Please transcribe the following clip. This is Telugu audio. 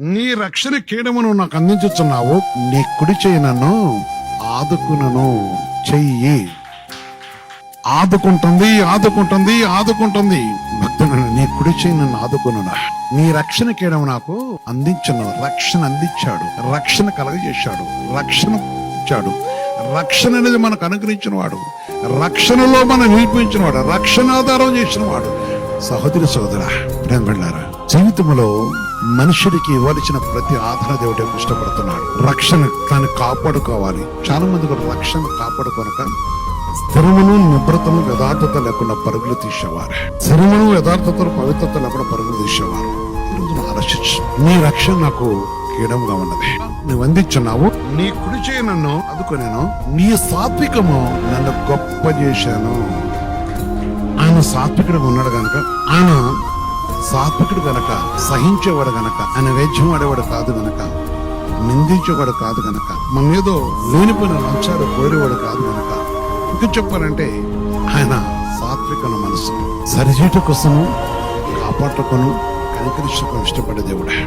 నీ రక్షణ కీడమును నాకు అందించుతున్నావు నీ కుడి చేయి నన్ను ఆదుకునను. చెయ్యి. ఆదుకుంటుంది ఆదుకుంటుంది ఆదుకుంటుంది. భక్తులను నీ కుడి చేయి నన్ను ఆదుకును నీ రక్షణ కీడము నాకు అందించను. రక్షణ అందించాడు. రక్షణ కలగజేశాడు. రక్షణ ఇచ్చాడు. రక్షణ అనేది మనకు అనుగ్రహించిన వాడు రక్షణలో మనం నిలిపించిన వాడు రక్షణ ఆధారం చేసిన వాడు సహోదరి సోదర ప్రేమలారా జీవితంలో మనుషుడికి ఇవ్వాల్సిన ప్రతి ఆధార దేవుడు ఇష్టపడుతున్నాడు? రక్షణ తాను కాపాడుకోవాలి. చాలా మంది కూడా రక్షణ కాపాడుకోనక స్థిరమును నిబ్రతను యథార్థత లేకుండా పరుగులు తీసేవారు. స్థిరమును యథార్థతను పవిత్రత లేకుండా పరుగులు తీసేవారు. ఆలోచించు. నీ రక్షణ నాకు కీడంగా ఉన్నది. నువ్వు అందించున్నావు. నీ కుడి చేయి నన్ను అందుకునేను నీ సాత్వికము నన్ను గొప్ప చేశాను. సాత్వికుడు ఉన్నాడు గనక ఆయన సాత్వికుడు గనక సహించేవాడు గనక ఆయన వేద్యం ఆడేవాడు కాదు గనక నిందించేవాడు కాదు గనక మన ఏదో లేనిపోయిన లంచాలు కోరేవాడు కాదు గనక. ఇంకా చెప్పాలంటే ఆయన సాత్వికన మనసు. సరిచేట కోసము కాపాడుటకును కనికరించడం ఇష్టపడే దేవుడే.